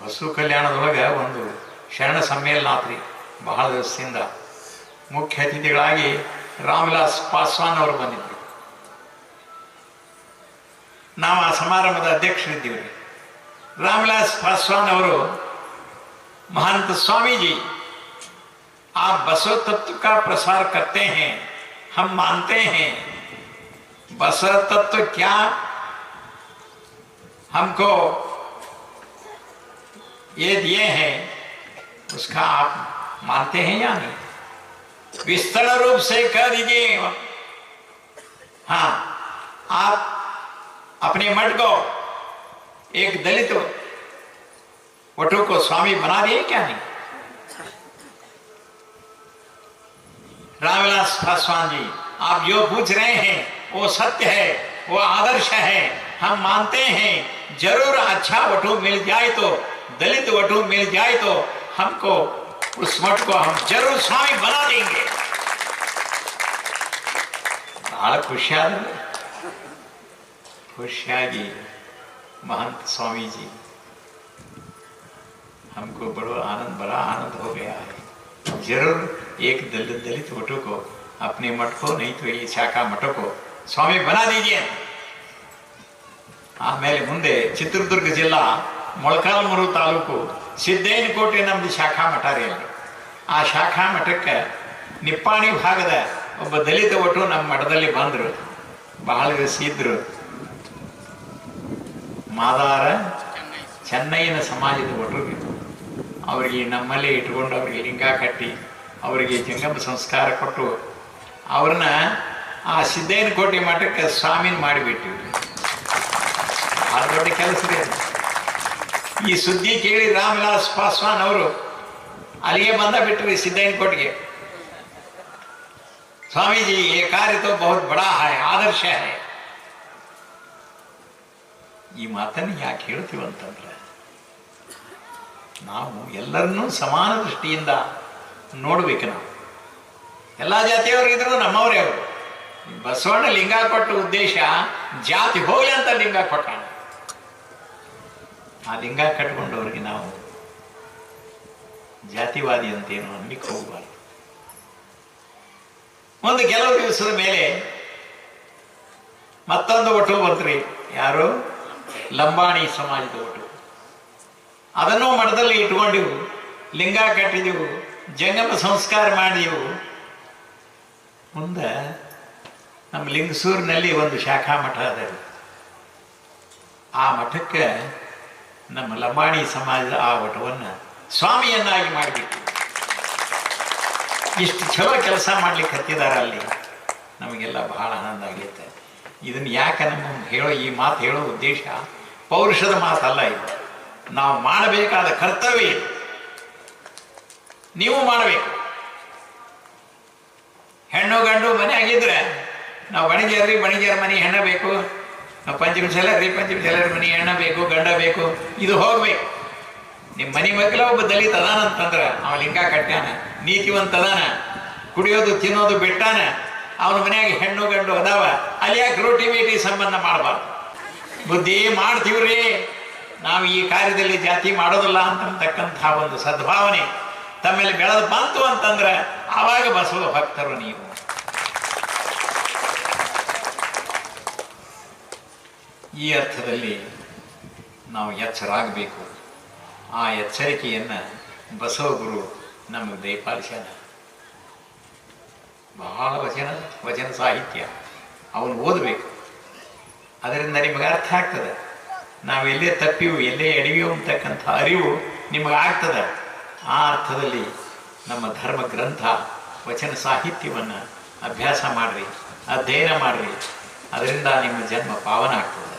ಬಸವ ಕಲ್ಯಾಣದೊಳಗೆ ಒಂದು ಶರಣ ಸಮ್ಮೇಳನ ಆತ್ರಿ ಬಹಳ ದಿವಸದಿಂದ ಮುಖ್ಯ ಅತಿಥಿಗಳಾಗಿ ರಾಮವಿಲಾಸ್ ಪಾಸ್ವಾನ್ ಅವರು ಬಂದಿದ್ರು ನಾವು ಆ ಸಮಾರಂಭದ ಅಧ್ಯಕ್ಷರಿದ್ದೀವಿ रामविलास पासवान और महंत स्वामी जी आप बसव तत्व का प्रसार करते हैं हम मानते हैं बसव तत्व क्या हमको ये दिए हैं, उसका आप मानते हैं या नहीं? विस्तृत रूप से कह दीजिए। हाँ आप अपने मठ को एक दलित वटु को स्वामी बना दिए क्या नहीं? रामविलास पासवान जी, आप जो पूछ रहे हैं, वो सत्य है, वो आदर्श है, हम मानते हैं, ज़रूर अच्छा वटु मिल जाए तो दलित वटु मिल जाए तो हमको उस मठ को हम जरूर स्वामी बना देंगे ಬಹಳ ಖುಷಿಯಾದ್ರೆ ಖುಷಿಯಾಗಿ महंत स्वामी जी हमको बड़ा आनंद बड़ा आनंद हो गया है जरूर एक दलित दलित वटो को अपने मठ को नहीं तो ये शाखा मठों को ಸ್ವಾಮಿ ಬನಾ ದೀಜಿಯೆ ಆಮೇಲೆ ಮುಂದೆ ಚಿತ್ರದುರ್ಗ ಜಿಲ್ಲಾ ಮೊಳಕಾಲ್ಮೂರು ತಾಲೂಕು ಸಿದ್ದೇನಕೋಟೆ ನಮ್ದು ಶಾಖಾ ಮಠ ರೀ ಅಲ್ಲಿ ಆ ಶಾಖಾ ಮಠಕ್ಕೆ ನಿಪ್ಪಾಣಿ ಭಾಗದ ಒಬ್ಬ ದಲಿತ ಒಟ್ಟು ನಮ್ಮ ಮಠದಲ್ಲಿ ಬಂದರು. ಬಹಳ ದಿವಸ ಇದ್ರು. ಮಾದಾರ ಚೆನ್ನೈನ ಸಮಾಜದ ಒಟ್ಟರಿಗೆ ಅವರಿಗೆ ನಮ್ಮಲ್ಲಿ ಇಟ್ಕೊಂಡು ಅವರಿಗೆ ಲಿಂಗ ಕಟ್ಟಿ ಅವರಿಗೆ ಜಂಗಮ ಸಂಸ್ಕಾರ ಕೊಟ್ಟು ಅವ್ರನ್ನ ಆ ಸಿದ್ದೇನಕೋಟೆ ಮಠಕ್ಕೆ ಸ್ವಾಮಿನ ಮಾಡಿಬಿಟ್ಟಿವಿ ಭಾಳ ದೊಡ್ಡ ಕೆಲಸ ರೀ. ಈ ಸುದ್ದಿ ಕೇಳಿ ರಾಮವಿಲಾಸ್ ಪಾಸ್ವಾನ್ ಅವರು ಅಲ್ಲಿಗೆ ಬಂದ ಬಿಟ್ರಿ ಸಿದ್ದೇನ ಕೋಟೆಗೆ ಸ್ವಾಮೀಜಿ ಈ ಕಾರ್ಯ तो बहुत बड़ा है ಆದರ್ಶ है ಈ ಮಾತನ್ನು ಯಾಕೆ ಹೇಳ್ತೀವಂತಂದ್ರೆ ನಾವು ಎಲ್ಲರನ್ನೂ ಸಮಾನ ದೃಷ್ಟಿಯಿಂದ ನೋಡ್ಬೇಕು ನಾವು ಎಲ್ಲ ಜಾತಿಯವರಿಗಿದ್ರು ನಮ್ಮವರೇ ಅವರು ಬಸವಣ್ಣ ಲಿಂಗ ಕೊಟ್ಟ ಉದ್ದೇಶ ಜಾತಿ ಹೋಗ್ಲಿ ಅಂತ ಲಿಂಗ ಕೊಟ್ಟ ಆ ಲಿಂಗ ಕಟ್ಕೊಂಡವ್ರಿಗೆ ನಾವು ಜಾತಿವಾದಿ ಅಂತೇನು ಅನ್ಲಿಕ್ಕೆ ಹೋಗಬಾರ್ದು. ಒಂದು ಕೆಲವು ದಿವಸದ ಮೇಲೆ ಮತ್ತೊಂದು ಒಟ್ಟು ಬಂತ್ರಿ. ಯಾರು? ಲಂಬಾಣಿ ಸಮಾಜದ ಒಟ್ಟು. ಅದನ್ನು ಮಠದಲ್ಲಿ ಇಟ್ಕೊಂಡಿವು ಲಿಂಗ ಕಟ್ಟಿದೆವು. ಜಂಗಮ ಸಂಸ್ಕಾರ ಮಾಡಿದೆವು. ಮುಂದೆ ನಮ್ಮ ಲಿಂಗಸೂರಿನಲ್ಲಿ ಒಂದು ಶಾಖಾ ಮಠ ಅದ. ಆ ಮಠಕ್ಕೆ ನಮ್ಮ ಲಂಬಾಣಿ ಸಮಾಜದ ಆ ಮಠವನ್ನು ಸ್ವಾಮಿಯನ್ನಾಗಿ ಮಾಡಬೇಕು ಇಷ್ಟು ಚಲೋ ಕೆಲಸ ಮಾಡ್ಲಿಕ್ಕೆ ಹತ್ತಿದಾರ ಅಲ್ಲಿ. ನಮಗೆಲ್ಲ ಬಹಳ ಆನಂದ ಆಗುತ್ತೆ ಇದನ್ನು ಯಾಕೆ ನಮ್ಮ ಹೇಳೋ ಈ ಮಾತು ಹೇಳೋ ಉದ್ದೇಶ ಪೌರುಷದ ಮಾತಲ್ಲ ಇದು. ನಾವು ಮಾಡಬೇಕಾದ ಕರ್ತವ್ಯ ನೀವು ಮಾಡಬೇಕು. ಹೆಣ್ಣು ಗಂಡು ಮನೆ ಆಗಿದ್ರೆ ನಾವು ಬಣಿಗೆಯರ್ರಿ ಬಣಿಗೆಯರ ಮನೆ ಹೆಣ್ಣು ಬೇಕು. ನಾವು ಪಂಚಮಿ ಸಲರಿ ಪಂಚಮಿ ಸಲರಿ ಮನೆ ಹೆಣ್ಣ ಬೇಕು, ಗಂಡ ಬೇಕು, ಇದು ಹೋಗ್ಬೇಕು ನಿಮ್ಮ ಮನೆ ಮಕ್ಕಳ ಒಬ್ಬ ದಲಿತ ಅದಾನ ಅಂತಂದ್ರೆ ಅವ ಲಿಂಗ ಕಟ್ಟ್ಯಾನ, ನೀತಿವಂತ ಅದಾನ, ಕುಡಿಯೋದು, ತಿನ್ನೋದು ಬಿಟ್ಟಾನ, ಅವನ ಮನೆಯಾಗ ಹೆಣ್ಣು, ಗಂಡು ಅದಾವ ಅಲ್ಲಿ ಯಾಕೆ ರೋಟಿ ಬೇಟಿ ಸಂಬಂಧ ಮಾಡಬಾರ್ದು. ಬುದ್ಧಿ ಮಾಡ್ತೀವ್ರಿ ನಾವು ಈ ಕಾರ್ಯದಲ್ಲಿ ಜಾತಿ ಮಾಡೋದಿಲ್ಲ ಅಂತಕ್ಕಂತಹ ಒಂದು ಸದ್ಭಾವನೆ ತಮ್ಮೇಲೆ ಬೆಳೆದು ಬಂತು ಅಂತಂದ್ರೆ ಆವಾಗ ಬಸವ ಭಕ್ತರು ನೀವು. ಈ ಅರ್ಥದಲ್ಲಿ ನಾವು ಎಚ್ಚರಾಗಬೇಕು. ಆ ಎಚ್ಚರಿಕೆಯನ್ನು ಬಸವ ಗುರು ನಮಗೆ ದಯಪಾಲಿಸ್ಯಾನ. ಬಹಳ ವಚನ ವಚನ ಸಾಹಿತ್ಯ. ಅವನು ಓದಬೇಕು. ಅದರಿಂದ ನಿಮಗೆ ಅರ್ಥ ಆಗ್ತದೆ. ನಾವು ಎಲ್ಲೇ ತಪ್ಪಿವು, ಎಲ್ಲೇ ಎಡವಿವು ಅಂತಕ್ಕಂಥ ಅರಿವು ನಿಮಗೆ ಆಗ್ತದೆ. ಆ ಅರ್ಥದಲ್ಲಿ ನಮ್ಮ ಧರ್ಮ ಗ್ರಂಥ ವಚನ ಸಾಹಿತ್ಯವನ್ನು ಅಭ್ಯಾಸ ಮಾಡಿರಿ, ಅಧ್ಯಯನ ಮಾಡಿರಿ. ಅದರಿಂದ ನಿಮ್ಮ ಜನ್ಮ ಪಾವನ ಆಗ್ತದೆ.